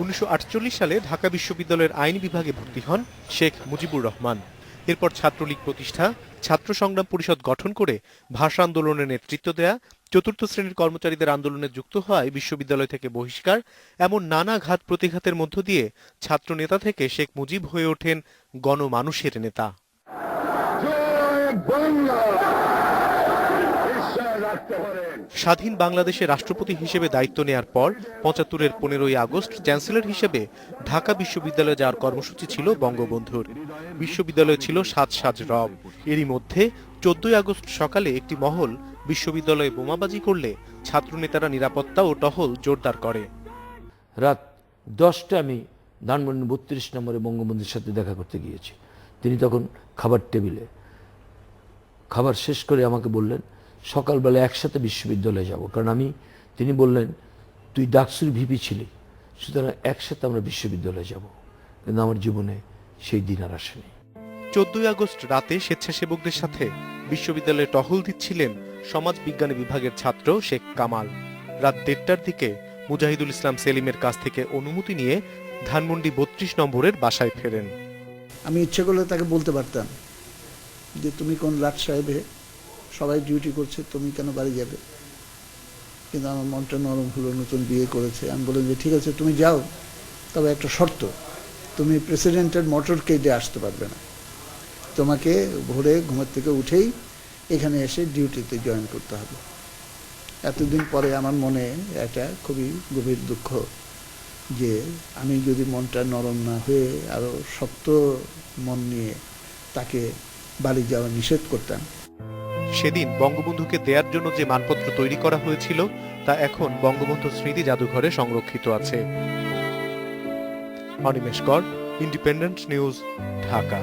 উনিশশো আটচল্লিশ সালে ঢাকা বিশ্ববিদ্যালয়ের আইন বিভাগে ভর্তি হন শেখ মুজিবুর রহমান। এরপর ছাত্রলীগ প্রতিষ্ঠা, ছাত্র সংগ্রাম পরিষদ গঠন করে ভাষা আন্দোলনে নেতৃত্ব দেয়া, চতুর্থ শ্রেণির কর্মচারীদের আন্দোলনে যুক্ত হওয়ায় বিশ্ববিদ্যালয় থেকে বহিষ্কার, এমন নানা ঘাত প্রতিঘাতের মধ্য দিয়ে ছাত্র নেতা থেকে শেখ মুজিব হয়ে ওঠেন গণমানুষের নেতা। স্বাধীন বাংলাদেশে রাষ্ট্রপতি হিসেবে দায়িত্ব নেয়ার পর পঁচাত্তরের পনেরোই আগস্ট চ্যান্সেলর হিসেবে ঢাকা বিশ্ববিদ্যালয়ে যাওয়ার কর্মসূচি ছিল বঙ্গবন্ধুর। বিশ্ববিদ্যালয় ছিল সাত সাজ রব। এরই মধ্যে চোদ্দই আগস্ট সকালে একটি মহল বিশ্ববিদ্যালয়ে বোমাবাজি করলে ছাত্রনেতারা নিরাপত্তা ও টহল জোরদার করে। রাত দশটা আমি ধানমন্ডি বত্রিশ নম্বরে বঙ্গবন্ধুর সাথে দেখা করতে গিয়েছি। তিনি তখন খাবার টেবিলে খাবার শেষ করে আমাকে বললেন সকালবেলা একসাথে বিশ্ববিদ্যালয়ে যাব। কারণ আমি তিনি বললেন তুই ডাকসুর ভিপি ছিলি সুতরাং একসাথে আমরা বিশ্ববিদ্যালয়ে যাব। কিন্তু আমার জীবনে সেই দিন আর আসেনি। চোদ্দই আগস্ট রাতে স্বেচ্ছাসেবকদের সাথে বিশ্ববিদ্যালয়ে টহল দিচ্ছিলেন সমাজ বিজ্ঞানী বিভাগের ছাত্র শেখ কামাল। রাত দেড়টার দিকে মুজাহিদুল ইসলাম সেলিমের কাছ থেকে অনুমতি নিয়ে ধানমন্ডি বত্রিশ নম্বরের বাসায় ফেরেন। আমি ইচ্ছে করলে তাকে বলতে পারতাম যে তুমি কোন লাট সাহেবে সবাই ডিউটি করছে, তুমি কেন বাড়ি যাবে? কিন্তু আমার মনটা নরম হলো, নতুন বিয়ে করেছে। আমি বললাম যে, ঠিক আছে, তুমি যাও। তবে একটা শর্ত, তুমি প্রেসিডেন্টের মোটর কেটে আসতে পারবে না। তোমাকে ভোরে ঘুমের থেকে উঠেই এখানে এসে ডিউটিতে জয়েন করতে হবে। এতদিন পরে আমার মনে একটা খুবই গভীর দুঃখ যে, আমি যদি মনটা নরম না হয়ে আরও শক্ত মন নিয়ে তাকে বাড়ি যাওয়া নিষেধ করতাম সেদিন বঙ্গবন্ধুকে দেয়ার জন্য যে মানপত্র তৈরি করা হয়েছিল, তা এখন বঙ্গবন্ধু স্মৃতি জাদুঘরে সংরক্ষিত আছে। অনিমেশ কর ইন্ডিপেন্ডেন্ট নিউজ ঢাকা।